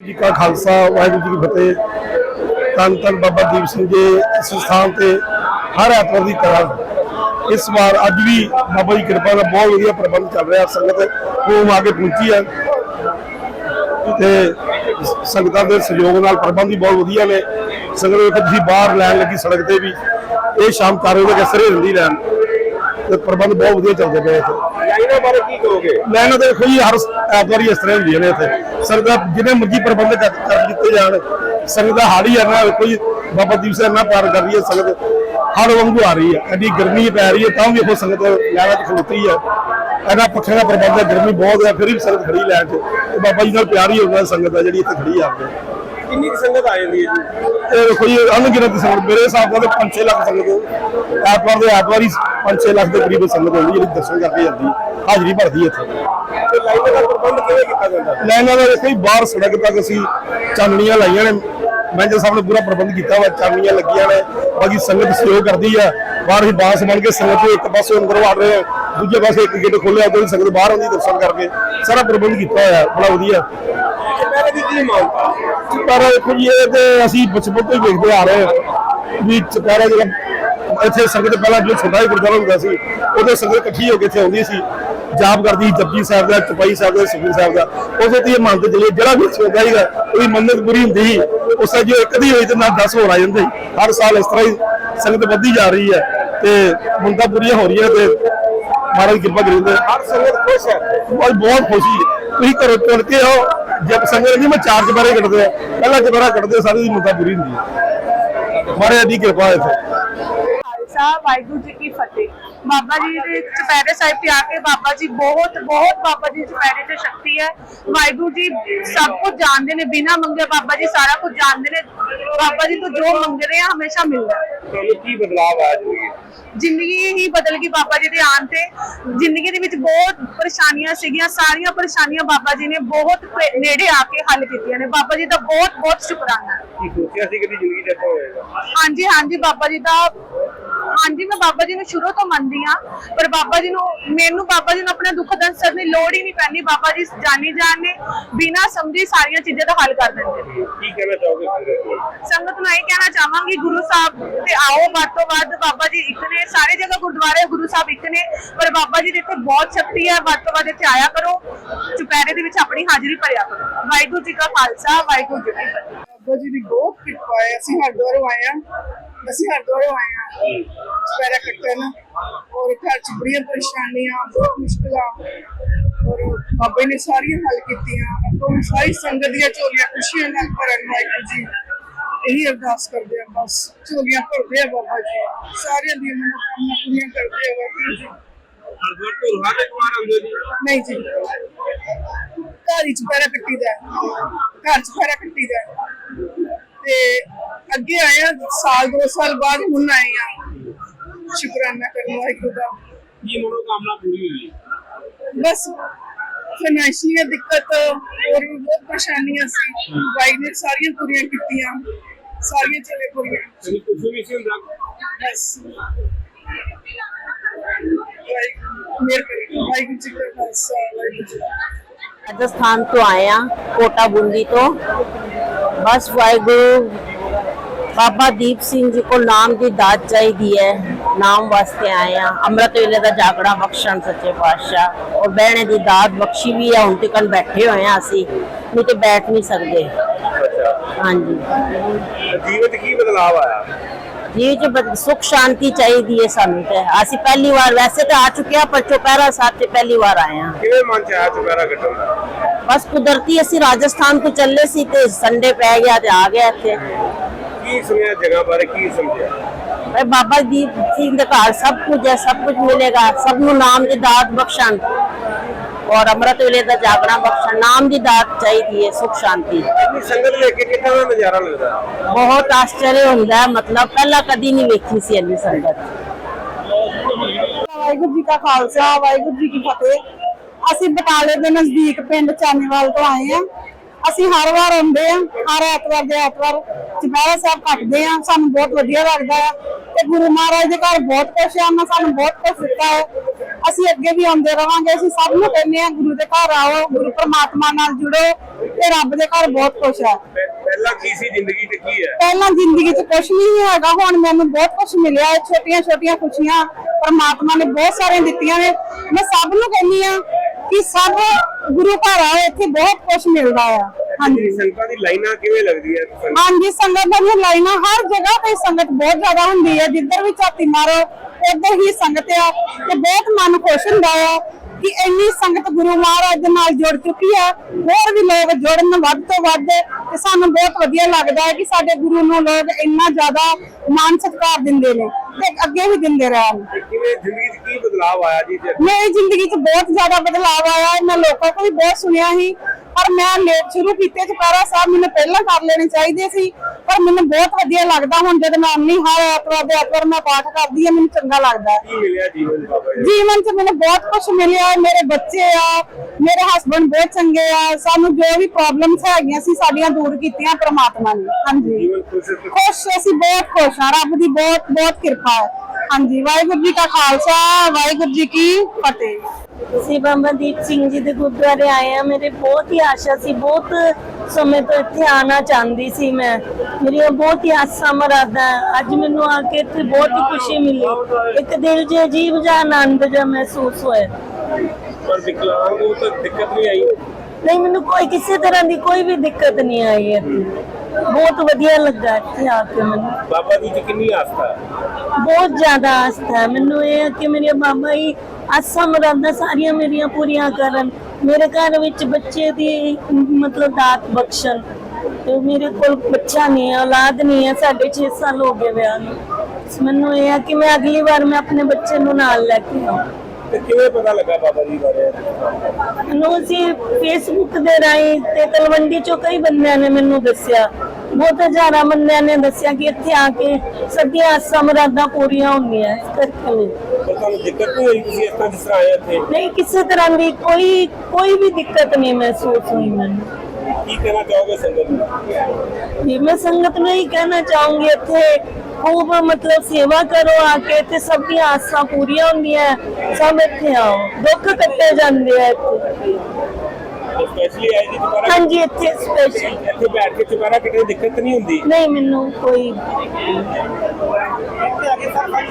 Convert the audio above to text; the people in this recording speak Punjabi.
ਜੀ ਕਾ ਖਾਲਸਾ ਵਾਹਿਗੁਰੂ ਜੀ ਕੀ ਫਤਿਹ। ਧੰਨ ਧੰਨ ਬਾਬਾ ਦੀਪ ਸਿੰਘ ਜੀ ਇਸ ਸਥਾਨ ਤੇ ਹਰ ਐਤਵਾਰ ਦੀ ਤਰ੍ਹਾਂ। ਇਸ ਵਾਰ ਅੱਜ ਵੀ ਬਾਬਾ ਜੀ ਦੀ ਕਿਰਪਾ ਨਾਲ ਬਹੁਤ ਵਧੀਆ ਪ੍ਰਬੰਧ ਚੱਲ ਰਿਹਾ। ਸੰਗਤ ਹੋਮ ਆ ਕੇ ਪਹੁੰਚੀ ਹੈ ਤੇ ਸੰਗਤਾਂ ਦੇ ਸਹਿਯੋਗ ਨਾਲ ਪ੍ਰਬੰਧ ਵੀ ਬਹੁਤ ਵਧੀਆ ਨੇ। ਸੰਗਤ ਵੇਖੋ ਤੁਸੀਂ ਬਾਹਰ ਲੈਣ ਲੱਗੀ ਸੜਕ ਤੇ ਵੀ। ਇਹ ਸ਼ਾਮ 4 ਵਜੇ ਤੱਕ ਸਰੇ ਹੁੰਦੀ ਲੈਣ ਤੇ ਪ੍ਰਬੰਧ ਬਹੁਤ ਵਧੀਆ ਚੱਲਦੇ ਪਏ ਇੱਥੇ। ਲਾਈਨਾਂ ਬਾਰੇ ਕੀ ਕਹੋਗੇ? ਦੇ ਦੇਖੋ ਜੀ ਹਰ ਐਤਵਾਰ ਹੀ ਇਸ ਤਰ੍ਹਾਂ ਹੁੰਦੀਆਂ ਨੇ ਇੱਥੇ। ਸਰਦਾ ਜਿਹਨੇ ਮਰਜ਼ੀ ਪ੍ਰਬੰਧ ਕਰ ਦਿੱਤੇ ਜਾਣ ਸੰਗਤ ਦਾ ਹਾੜੀ ਆ ਨਾ ਕੋਈ ਬਾਬਾ ਦੀਪ ਸਿੰਘ ਨਾ ਪਾਰ ਕਰ ਰਹੀ ਹੈ ਸੰਗਤ। ਹੜ ਵਾਂਗੂ ਆ ਰਹੀ ਹੈ ਐਡੀ ਗਰਮੀ ਪੈ ਰਹੀ ਹੈ ਤਾਂ ਵੀ ਉਹ ਸੰਗਤ ਲੈਣਾ ਚ ਖਲੋਤੀ ਹੈ। ਇਹਨਾਂ ਪੱਖੇ ਦਾ ਪ੍ਰਬੰਧ ਹੈ ਗਰਮੀ ਬਹੁਤ ਹੈ ਫਿਰ ਵੀ ਸੰਗਤ ਖੜੀ ਲੈਣ ਚ। ਤੇ ਬਾਬਾ ਜੀ ਨਾਲ ਪਿਆਰ ਹੀ ਹੁੰਦਾ ਸੰਗਤ ਦਾ ਜਿਹੜੀ ਇੱਥੇ ਖੜੀ ਆ ਕਿੰਨੀ ਸੰਗਤ ਆ ਜਾਂਦੀ ਹੈ ਜੀ? ਇਹ ਦੇਖੋ ਜੀ ਅਨਗਿਣਤ ਸੰਗਤ ਮੇਰੇ ਹਿਸਾਬ ਨਾਲ 5-6 ਲੱਖ ਸੰਗਤ ਐਤਵਾਰ ਦੇ ਐਤਵਾਰ ਹੀ 5-6 ਲੱਖ ਦੇ ਕਰੀਬ ਸੰਗਤ ਹੁੰਦੀ ਜਿਹੜੀ ਦਰਸ਼ਨ ਕਰਕੇ ਜਾਂਦੀ ਹਾਜ਼ਰੀ ਭਰਦੀ ਇੱਥੇ। ਪ੍ਰਬੰਧ ਕਿਵੇਂ ਕੀਤਾ ਜਾਂਦਾ? ਲਾਈਨਾਂ ਦਾ ਦੇਖੋ ਜੀ ਬਾਹਰ ਸੜਕ ਤੱਕ ਅਸੀਂ ਚਾਨਣੀਆਂ ਲਾਈਆਂ ਨੇ। ਮੈਨੇਜਰ ਸਾਹਿਬ ਨੇ ਪੂਰਾ ਪ੍ਰਬੰਧ ਕੀਤਾ ਵਾ ਚਾਨਣੀਆਂ ਲੱਗੀਆਂ ਨੇ। ਬਾਕੀ ਸੰਗਤ ਸਹਿਯੋਗ ਕਰਦੀ ਆ। ਬਾਹਰ ਹੀ ਬਾਸ ਬਣ ਕੇ ਸੰਗਤ ਨੂੰ ਇੱਕ ਪਾਸੇ ਅੰਦਰ ਵੜ ਰਹੇ ਆ ਦੂਜੇ ਪਾਸੇ ਇੱਕ ਗੇਟ ਖੋਲਿਆ ਵਿੱਚ ਸੰਗਤ ਬਾਹਰ ਆਉਂਦੀ ਦਰਸ਼ਨ ਕਰਕੇ। ਸਾਰਾ ਪ੍ਰਬੰਧ ਕੀਤਾ ਹੋਇਆ ਬੜਾ ਵਧੀਆ। ਦੀ ਕੀ ਪਰ ਦੇਖੋ ਜੀ ਇਹ ਤੇ ਅਸੀਂ ਬਚਪਨ ਤੋਂ ਹੀ ਵੇਖਦੇ ਆ ਰਹੇ ਹਾਂ ਵੀ ਚੁਪਹਿਰਾ ਜਿਹੜਾ ਇੱਥੇ ਸੰਗਤ ਪਹਿਲਾਂ ਜੋ ਛੋਟਾ ਹੀ ਗੁਰਦੁਆਰਾ ਹੁੰਦਾ ਸੀ ਉਹਦੇ ਸੰਗਤ ਇਕੱਠੀ ਹੋ ਕੇ ਇੱਥੇ ਆਉਂਦੀ ਸੀ। ਜਾਪ ਕਰਦੀ ਜਪਜੀ ਸਾਹਿਬ ਦਾ ਚਪਾਈ ਸਾਹਿਬ ਦਾ ਸੁਖੀ ਸਾਹਿਬ ਦਾ। ਉਸੇ ਤੇ ਇਹ ਮੰਨਦੇ ਚਲੇ ਜਿਹੜਾ ਵੀ ਸੋਚਦਾ ਸੀਗਾ ਉਹਦੀ ਮੰਨਤ ਪੂਰੀ ਹੁੰਦੀ ਸੀ। ਉਸ ਜੋ ਇੱਕ ਦੀ ਹੋਈ ਤੇ ਨਾਲ 10 ਹੋਰ ਆ ਜਾਂਦੇ ਹਰ ਸਾਲ ਇਸ ਤਰ੍ਹਾਂ ਹੀ ਸੰਗਤ ਵੱਧਦੀ ਜਾ ਰਹੀ ਹੈ ਤੇ ਮੁੰਡਾ ਪੂਰੀਆਂ ਹੋ ਰਹੀਆਂ ਤੇ ਮਹਾਰਾਜ ਦੀ ਕਿਰਪਾ ਕਰੀ ਜਾਂਦੇ। ਹਰ ਸੰਗਤ ਖੁਸ਼ ਹੈ। ਬਹੁਤ ਬਹੁਤ ਖੁਸ਼ੀ ਹੈ ਤੁਸੀਂ ਘਰੋਂ ਤੁਰ ਕੇ ਆਓ। ਜਦ ਸੰਗਤ ਨਹੀਂ ਮੈਂ ਚਾਰ ਚੁਬਾਰੇ ਕੱਢਦੇ ਆ। ਪਹਿਲਾ ਚੁਬਾਰਾ ਕੱਢਦੇ ਸਾਰੀ ਦੀ ਮੁੱਦਾ ਪੂਰੀ ਹੁੰਦੀ ਹੈ। ਮਹਾਰਾਜ ਦੀ ਕਿਰਪਾ ਹੈ ਇੱਥੇ। ਖਾਲਸਾ ਵਾਹਿਗੁਰੂ ਜੀ ਕੀ ਫਤਿਹ। ਬਾਬਾ ਜੀ ਦੇ ਚੁਪਹਿਰੇ ਸਾਹਿਬ ਤੇ ਆ ਕੇ ਬਾਬਾ ਜੀ ਬਹੁਤ ਬਹੁਤ ਬਾਬਾ ਜੀ ਚੁਪਹਿਰੇ ਤੇ ਸ਼ਕਤੀ ਹੈ। ਵਾਹਿਗੁਰੂ ਜੀ ਸਭ ਕੁਝ ਜਾਣਦੇ ਨੇ ਬਿਨਾ ਮੰਗੇ ਬਾਬਾ ਜੀ ਸਾਰਾ ਕੁਝ ਜਾਣਦੇ ਨੇ। ਬਾਬਾ ਜੀ ਤੋਂ ਜੋ ਮੰਗਦੇ ਆ ਹਮੇਸ਼ਾ ਮਿਲਦਾ। ਤੁਹਾਨੂੰ ਕੀ ਬਦਲਾਅ ਆਇਆ ਜੀ ਜ਼ਿੰਦਗੀ ਹੀ ਬਦਲ ਗਈ ਬਾਬਾ ਜੀ ਦੇ ਆਉਣ ਤੇ। ਜ਼ਿੰਦਗੀ ਦੇ ਵਿੱਚ ਬਹੁਤ ਪਰੇਸ਼ਾਨੀਆਂ ਸੀਗੀਆਂ ਸਾਰੀਆਂ ਪਰੇਸ਼ਾਨੀਆਂ ਬਾਬਾ ਜੀ ਨੇ ਬਹੁਤ ਨੇੜੇ ਆ ਕੇ ਹੱਲ ਕੀਤੀਆਂ ਨੇ। ਬਾਬਾ ਜੀ ਦਾ ਬਹੁਤ ਬਹੁਤ ਸ਼ੁਕਰਾਨਾ। ਹੈ ਕੀ ਸੋਚਿਆ ਸੀ ਕਿ ਜ਼ਿੰਦਗੀ ਚ ਏਦਾਂ ਹੋਏਗਾ? ਹਾਂਜੀ ਹਾਂਜੀ ਬਾਬਾ ਜੀ ਦਾ ਹਾਂਜੀ ਮੈਂ ਬਾਬਾ ਜੀ ਨੂੰ ਸ਼ੁਰੂ ਤੋਂ ਮੰਨਦੀ ਆ ਪਰ ਬਾਬਾ ਜੀ ਨੂੰ ਮੈਨੂੰ ਬਾਬਾ ਜੀ ਨੂੰ ਆਪਣੇ ਦੁੱਖ ਦਰਦ ਦੀ ਲੋੜ ਹੀ ਨਹੀਂ ਪੈਂਦੀ। ਬਾਬਾ ਜੀ ਜਾਣੀ ਜਾਣ ਨੇ ਬਿਨਾਂ ਸਮਝੀ ਸਾਰੀਆਂ ਚੀਜ਼ਾਂ ਦਾ ਹੱਲ ਕਰ ਦਿੰਦੇ ਨੇ। ਕੀ ਕਹਿਣਾ ਚਾਹੋਗੇ ਸੰਗਤ ਨੂੰ ਸੰਗਤ ਨੂੰ ਇਹ ਕਹਿਣਾ ਚਾਹਾਂਗੀ ਗੁਰੂ ਸਾਹਿਬ ਤੇ ਆਓ ਵੱਧ ਤੋਂ ਵੱਧ ਬਾਬਾ ਜੀ ਇੱਕ ਨੇ ਸਾਰੇ ਜਗ੍ਹਾ ਗੁਰਦੁਆਰੇ ਗੁਰੂ ਸਾਹਿਬ ਇੱਕ ਨੇ ਪਰ ਬਾਬਾ ਜੀ ਦੇ ਇੱਥੇ ਬਹੁਤ ਸ਼ਕਤੀ ਹੈ ਵੱਧ ਤੋਂ ਵੱਧ ਇੱਥੇ ਆਇਆ ਕਰੋ ਚੁਪਹਿਰੇ ਦੇ ਵਿੱਚ ਆਪਣੀ ਹਾਜ਼ਰੀ ਭਰਿਆ ਕਰੋ। ਵਾਹਿਗੁਰੂ ਜੀ ਕਾ ਖਾਲਸਾ ਵਾਹਿਗੁਰੂ ਜੀ ਕੀ ਫਤਿਹ। ਬਾਬਾ ਜੀ ਦੀ ਬਹੁਤ ਕਿਰਪਾ ਹੈ ਅਸੀਂ ਹਰਿਦੁਆਰੋਂ ਆਏ ਹਾਂ। ਅਸੀਂ ਹਰਿਦੁਆਰੋਂ ਆਏ ਹਾਂ। ਸਪੈਰਾ ਕੱਟਣ ਔਰ ਘਰ ਚ ਬੜੀਆਂ ਪਰੇਸ਼ਾਨੀਆਂ ਬਹੁਤ ਮੁਸ਼ਕਲਾਂ। ਔਰ ਬਾਬਾ ਨੇ ਸਾਰੀਆਂ ਹੱਲ ਕੀਤੀਆਂ। ਅੱਗੋਂ ਸਾਰੀ ਸੰਗਤ ਦੀਆਂ ਝੋਲੀਆਂ ਖੁਸ਼ੀਆਂ ਨਾਲ ਭਰਨ ਵਾਹਿਗੁਰੂ ਜੀ। ਇਹੀ ਅਰਦਾਸ ਕਰਦੇ ਆ ਬਸ। ਝੋਲੀਆਂ ਭਰਦੇ ਆ ਬਾਬਾ ਜੀ। ਸਾਰਿਆਂ ਦੀਆਂ ਮਨੋਕਾਮਨਾ ਪੂਰੀਆਂ ਕਰਦੇ ਆ ਵਾਹਿਗੁਰੂ ਜੀ। ਹਰਦੁਆਰ ਤੋਂ ਰੋਹਾਨੇ ਕੁਮਾਰ ਆਉਂਦੇ ਜੀ? ਨਹੀਂ ਜੀ। ਘਰ ਹੀ ਚਪੈਰਾ ਕੱਟੀ ਦਾ ਹੈ। ਘਰ ਚਪੈਰਾ ਕੱਟੀ ਦਾ ਹੈ। ਤੇ ਅੱਗੇ ਆਏ ਆ ਸਾਲ ਦੋ ਸਾਲ ਬਾਅਦ ਹੁਣ ਆਏ ਆ ਸ਼ੁਕਰਾਨਾ ਕਰਨ ਵਾਹਿਗੁਰੂ ਦਾ ਕੀ ਮਨੋਕਾਮਨਾ ਪੂਰੀ ਹੋਈ ਬਸ ਫਾਈਨੈਂਸ਼ੀਅਲ ਦਿੱਕਤ ਹੋਰ ਵੀ ਬਹੁਤ ਪਰੇਸ਼ਾਨੀਆਂ ਸੀ ਵਾਹਿਗੁਰੂ ਨੇ ਸਾਰੀਆਂ ਪੂਰੀਆਂ ਕੀਤੀਆਂ ਸਾਰੀਆਂ ਚਲੇ ਪੂਰੀਆਂ ਤੁਸੀਂ ਕੁਝ ਵੀ ਸੀ ਹੁੰਦਾ ਬਸ ਵਾਹਿਗੁਰੂ ਮੇਰ ਕਰੀ ਵਾਹਿਗੁਰੂ ਜੀ ਕਾ ਖਾਲਸਾ ਵਾਹਿਗੁਰੂ ਜੀ ਕੀ ਫਤਿਹ। ਰਾਜਸਥਾਨ ਤੋਂ ਆਏ ਕੋਟਾ ਬੁੰਦੀ ਤੋਂ ਬਸ ਵਾਹਿਗੁਰੂ ਬਾਬਾ ਦੀਪ ਸਿੰਘ ਜੀ ਕੋ ਨਾਮ ਦੀ ਦਾਤ ਚਾਹੀਦੀ ਹੈ ਨਾਮ ਵਾਸਤੇ ਆਏ ਆ ਵੇਲੇ ਦਾ ਜਾਗੜਾ ਬਖਸ਼ਣ ਸੱਚੇ ਪਾਤਸ਼ਾਹ ਔਰ ਬਹਿਣੇ ਦੀ ਦਾਤ ਬਖਸ਼ੀ ਵੀ ਆ ਹੁਣ ਤੱਕ ਬੈਠੇ ਹੋਏ ਆ ਅਸੀਂ ਨਹੀਂ ਤੇ ਬੈਠ ਨਹੀਂ ਸਕਦੇ ਹਾਂਜੀ ਜੀਵਨ ਕੀ ਬਦਲਾਅ ਆਇਆ ਜੀ ਬਦ- ਸੁਖ ਸ਼ਾਂਤੀ ਚਾਹੀਦੀ ਹੈ ਸਾਨੂੰ ਤੇ। ਅਸੀਂ ਪਹਿਲੀ ਵਾਰ ਵੈਸੇ ਤਾਂ ਆ ਚੁੱਕੇ ਆ ਪਰ ਚੁਪਹਿਰਾ ਸਾਹਿਬ ਤੇ ਪਹਿਲੀ ਵਾਰ ਆਏ ਆ ਕਿਵੇਂ ਮਨ ਚ ਆਇਆ ਚੁਪਹਿਰਾ ਕੱਟਣ ਦਾ? ਬਸ ਕੁਦਰਤੀ ਅਸੀਂ ਰਾਜਸਥਾਨ ਤੋਂ ਚੱਲੇ ਸੀ ਤੇ ਸੰਡੇ ਪੈ ਗਿਆ ਤੇ ਆ ਗਏ ਇੱਥੇ। ਕੀ ਸੁਣਿਆ ਜਗ੍ਹਾ ਬਾਰੇ ਕੀ ਸਮਝਿਆ? ਬਾਬਾ ਦੀਪ ਸਿੰਘ ਦੇ ਘਰ ਸਭ ਕੁਝ ਹੈ ਸਭ ਕੁਝ ਮਿਲੇਗਾ। ਸਭ ਨੂੰ ਨਾਮ ਦੀ ਦਾਤ ਬਖਸ਼ਣ। ਔਰ ਅੰਮ੍ਰਿਤ ਵੇਲੇ ਦਾ ਜਾਗਣਾ ਬਖਸ਼ਣ ਨਾਮ ਦੀ ਦਾਤ ਚਾਹੀਦੀ ਹੈ ਸੁਖ ਸ਼ਾਂਤੀ। ਇੰਨੀ ਸੰਗਤ ਲੈ ਕੇ ਕਿੱਦਾਂ ਦਾ ਨਜ਼ਾਰਾ ਲੱਗਦਾ? ਬਹੁਤ ਹੁੰਦਾ ਹੈ ਮਤਲਬ ਪਹਿਲਾਂ ਕਦੀ ਨਹੀਂ ਵੇਖੀ ਸੀ ਇੰਨੀ ਸੰਗਤ। ਵਾਹਿਗੁਰੂ ਜੀ ਕਾ ਖਾਲਸਾ ਵਾਹਿਗੁਰੂ ਜੀ ਕੀ ਫਤਿਹ। ਅਸੀਂ ਬਟਾਲੇ ਦੇ ਨਜ਼ਦੀਕ ਪਿੰਡ ਚਾਨੀਵਾਲ ਤੋਂ ਆਏ ਆ ਅਸੀਂ ਹਰ ਵਾਰ ਆਉਂਦੇ ਆ ਹਰ ਐਤਵਾਰ ਦੇ ਐਤਵਾਰ ਚੁਪਹਿਰਾ ਸਾਹਿਬ ਕੱਟਦੇ ਆ ਸਾਨੂੰ ਬਹੁਤ ਵਧੀਆ ਲੱਗਦਾ ਆ ਤੇ ਗੁਰੂ ਮਹਾਰਾਜ ਦੇ ਘਰ ਬਹੁਤ ਕੁਛ ਆ ਉਹਨਾਂ ਸਾਨੂੰ ਬਹੁਤ ਕੁਛ ਦਿੱਤਾ ਹੈ। ਅਸੀਂ ਅੱਗੇ ਵੀ ਆਉਂਦੇ ਰਵਾਂਗੇ ਅਸੀਂ ਸਭ ਨੂੰ ਕਹਿੰਦੇ ਆ ਗੁਰੂ ਦੇ ਘਰ ਆਓ ਗੁਰੂ ਪਰਮਾਤਮਾ ਨਾਲ ਜੁੜੋ ਤੇ ਰੱਬ ਦੇ ਘਰ ਬਹੁਤ ਖੁਸ਼ ਹੈ। ਪਹਿ- ਪਹਿਲਾਂ ਕੀ ਸੀ ਜ਼ਿੰਦਗੀ ਤੇ ਕੀ ਹੈ? ਪਹਿਲਾਂ ਜ਼ਿੰਦਗੀ 'ਚ ਕੁਝ ਨਹੀਂ ਹੈਗਾ ਹੁਣ ਮੈਨੂੰ ਬਹੁਤ ਕੁਝ ਮਿਲਿਆ ਹੈ ਛੋਟੀਆਂ ਛੋਟੀਆਂ ਖੁਸ਼ੀਆਂ ਪਰਮਾਤਮਾ ਨੇ ਬਹੁਤ ਸਾਰੀਆਂ ਦਿੱਤੀਆਂ ਨੇ। ਮੈਂ ਸਭ ਨੂੰ ਕਹਿੰਦੀ ਆ ਕਿ ਸਭ ਗੁਰੂ ਘਰ ਆਓ ਇੱਥੇ ਬਹੁਤ ਕੁਝ ਮਿਲਦਾ ਆ। ਹਾਂਜੀ। ਸੰਗਤਾਂ ਦੀ ਲਾਈਨਾਂ ਕਿਵੇਂ ਲੱਗਦੀ ਹੈ ਸੰਗਤ? ਹਾਂਜੀ ਸੰਗਤ ਦੀਆਂ ਲਾਈਨਾਂ ਹਰ ਜਗ੍ਹਾ ਤੇ ਸੰਗਤ ਬਹੁਤ ਜ਼ਿਆਦਾ ਹੁੰਦੀ ਹੈ। ਜਿੱਧਰ ਵੀ ਝਾਤੀ ਮਾਰੋ ਉੱਧਰ ਹੀ ਸੰਗਤ ਆ ਤੇ ਬਹੁਤ ਮਨ ਖੁਸ਼ ਹੁੰਦਾ ਆ ਕਿ ਇੰਨੀ ਸੰਗਤ ਗੁਰੂ ਮਹਾਰਾਜ ਦੇ ਨਾਲ ਜੁੜ ਚੁੱਕੀ ਹੈ। ਹੋਰ ਵੀ ਲੋਕ ਜੁੜਨ ਵੱਧ ਤੋਂ ਵੱਧ ਤੇ ਸਾਨੂੰ ਬਹੁਤ ਵਧੀਆ ਲੱਗਦਾ ਹੈ ਕਿ ਸਾਡੇ ਗੁਰੂ ਨੂੰ ਲੋਕ ਇੰਨਾ ਜ਼ਿਆਦਾ ਮਾਨ ਸਤਿਕਾਰ ਦਿੰਦੇ ਨੇ ਤੇ ਅੱਗੇ ਵੀ ਦਿੰਦੇ ਰਹਿਣ। ਤੇ ਕਿਵੇਂ ਜ਼ਿੰਦਗੀ 'ਚ ਕੀ ਬਦਲਾਅ ਆਇਆ ਜੀ ਮੇਰੀ ਜ਼ਿੰਦਗੀ 'ਚ ਬਹੁਤ ਜ਼ਿਆਦਾ ਬਦਲਾਅ ਆਇਆ ਮੈਂ ਲੋਕਾਂ ਕੋਲ ਵੀ ਬਹੁਤ ਸੁਣਿਆ ਸੀ ਪਰ ਮੈਂ ਲੇਟ ਸ਼ੁਰੂ ਕੀਤੇ ਚੁਪਹਿਰਾ ਸਾਹਿਬ ਮੈਨੂੰ ਪਹਿਲਾਂ ਕਰ ਲੈਣੇ ਚਾਹੀਦੇ ਸੀ ਪਰ ਮੈਨੂੰ ਬਹੁਤ ਵਧੀਆ ਲੱਗਦਾ ਹੁਣ ਜਦ ਮੈਂ ਆਉਂਦੀ ਹਰ ਐਤਵਾਰ ਦੇ ਐਤਵਾਰ ਮੈਂ ਪਾਠ ਕਰਦੀ ਹਾਂ ਮੈਨੂੰ ਚੰਗਾ ਲੱਗਦਾ ਹੈ। ਕੀ ਮਿਲਿਆ ਜੀਵਨ ਬਾਬਾ ਜੀ? ਜੀਵਨ 'ਚ ਮੈਨੂੰ ਬਹੁਤ ਕੁਝ ਮਿਲਿਆ ਮੇਰੇ ਬੱਚੇ ਆ ਮੇਰੇ ਹਸਬੰਡ ਬਹੁਤ ਚੰਗੇ ਆ ਸਾਨੂੰ ਜੋ ਵੀ ਪ੍ਰੋਬਲਮਸ ਹੈਗੀਆਂ ਸੀ ਸਾਡੀਆਂ ਦੂਰ ਕੀਤੀਆਂ ਪ੍ਰਮਾਤਮਾ ਨੇ। ਹਾਂਜੀ। ਜੀਵਨ ਖੁਸ਼ ਖੁਸ਼ ਅਸੀਂ ਬਹੁਤ ਖੁਸ਼ ਹਾਂ ਰੱਬ ਦੀ ਬਹੁਤ ਬਹੁਤ ਕਿਰਪਾ ਹੈ। ਹਾਂਜੀ ਵਾਹਿਗੁਰੂ ਜੀ ਕਾ ਖਾਲਸਾ ਵਾਹਿਗੁਰੂ ਜੀ ਕੀ ਫਤਿਹ। ਅਸੀਂ ਬਾਬਾ ਦੀਪ ਸਿੰਘ ਜੀ ਦੇ ਗੁਰਦੁਆਰੇ ਆਏ ਆ ਮੇਰੇ ਬਹੁਤ ਹੀ ਆਸ਼ਾ ਸੀ ਬਹੁਤ ਸਮੇਂ ਤੋਂ ਇੱਥੇ ਆਣਾ ਚਾਹੁੰਦੀ ਸੀ ਮੈਂ। ਮੇਰੀਆਂ ਬਹੁਤ ਹੀ ਆਸਾਂ ਮਰਾਦਾ ਅੱਜ ਮੈਨੂੰ ਆ ਕੇ ਇੱਥੇ ਬਹੁਤ ਹੀ ਖੁਸ਼ੀ ਮਿਲੀ। ਇੱਕ ਦਿਲ 'ਚ ਅਜੀਬ ਜਿਹਾ ਆਨੰਦ ਜਿਹਾ ਮਹਿਸੂਸ ਹੋਇਆ। ਪਰ ਵਿਕਲਾਂਗ ਨੂੰ ਤਾਂ ਦਿੱਕਤ ਨਹੀਂ ਆਈ। ਨਹੀਂ ਮੈਨੂੰ ਕੋਈ ਕਿਸੇ ਤਰ੍ਹਾਂ ਦੀ ਕੋਈ ਵੀ ਦਿੱਕਤ ਨਹੀਂ ਆਈ ਇੱਥੇ। ਬਹੁਤ ਵਧੀਆ ਲੱਗਾ ਇੱਥੇ ਆ ਕੇ ਮੈਨੂੰ। ਬਾਬਾ ਜੀ ਕਿੰਨੀ ਆਸਥਾ? ਹੈ ਬਹੁਤ ਜ਼ਿਆਦਾ ਆਸਥਾ ਹੈ। ਮੈਨੂੰ ਇਹ ਹੈ ਕਿ ਮੇਰੇ ਬਾਬਾ ਹੀ ਆਸਾਂ ਮੁਰਾਦਾਂ ਸਾਰੀਆਂ ਮੇਰੀਆਂ ਪੂਰੀਆਂ ਕਰਨ। ਮੇਰੇ ਘਰ ਵਿੱਚ ਬੱਚੇ ਦੀ ਮਤਲਬ ਦਾਤ ਬਖਸ਼ਣ। ਤੇ ਮੇਰੇ ਕੋਲ ਬੱਚਾ ਨਹੀਂ ਹੈ ਔਲਾਦ ਨਹੀਂ ਹੈ ਸਾਡੇ 6 ਸਾਲ ਹੋ ਗਏ ਵਿਆਹ ਨੂੰ। ਮੈਨੂੰ ਇਹ ਹੈ ਕਿ ਮੈਂ ਅਗਲੀ ਵਾਰ ਮੈਂ ਆਪਣੇ ਬੱਚੇ ਨੂੰ ਨਾਲ ਲੈ ਕੇ ਆਵਾਂ। ਤੇ ਕਿਵੇਂ ਪਤਾ ਲੱਗਾ ਬਾਬਾ ਜੀ ਬਾਰੇ? ਮੈਨੂੰ ਅਸੀਂ ਫੇਸਬੁੱਕ ਦੇ ਰਾਹੀਂ ਤੇ ਤਲਵੰਡੀ ਚੋਂ ਕਈ ਬੰਦਿਆਂ ਨੇ ਮੈਨੂੰ ਦੱਸਿਆ ਬਹੁਤ ਹਜ਼ਾਰਾਂ ਬੰਦਿਆਂ ਨੇ ਦੱਸਿਆ ਕਿ ਇੱਥੇ ਆ ਕੇ ਸਦੀਆਂ ਆਸਾਂ ਮੁਰਾਦਾਂ ਪੂਰੀਆਂ ਹੁੰਦੀਆਂ ਇਸ ਕਰਕੇ ਮੈਂ ਪਰ ਤੁਹਾਨੂੰ ਦਿੱਕਤ ਨਹੀਂ ਹੋਈ ਤੁਸੀਂ ਇਸ ਤਰ੍ਹਾਂ ਜਿਸ ਤਰ੍ਹਾਂ ਆਏ ਇੱਥੇ? ਨਹੀਂ ਕਿਸੇ ਤਰ੍ਹਾਂ ਦੀ ਕੋਈ ਕੋਈ ਵੀ ਦਿੱਕਤ ਨਹੀਂ ਮਹਿਸੂਸ ਹੋਈ ਮੈਨੂੰ। ਕੀ ਕਹਿਣਾ ਚਾਹੋਗੇ ਸੰਗਤ ਨੂੰ? ਜੀ ਮੈਂ ਸੰਗਤ ਨੂੰ ਹੀ ਕਹਿਣਾ ਚਾਹੂੰਗੀ ਇੱਥੇ ਖੂਬ ਮਤਲਬ ਸੇਵਾ ਕਰੋ ਆ ਕੇ ਤੇ ਸਭ ਦੀਆਂ ਆਸਾਂ ਪੂਰੀਆਂ ਹੁੰਦੀਆਂ ਸਭ ਇੱਥੇ ਆਓ। ਦੁੱਖ ਕੱਟੇ ਜਾਂਦੇ ਆ ਇੱਥੇ। ਸਪੈਸ਼ਲੀ ਆਏ ਜੀ ਦੁਬਾਰਾ? ਹਾਂਜੀ ਇੱਥੇ ਸਪੈਸ਼ਲ ਇੱਥੇ ਬੈਠ ਕੇ ਚੁਪਹਿਰਾ ਕਿਤੇ ਦਿੱਕਤ ਨਹੀਂ ਹੁੰਦੀ? ਨਹੀਂ ਮੈਨੂੰ ਕੋਈ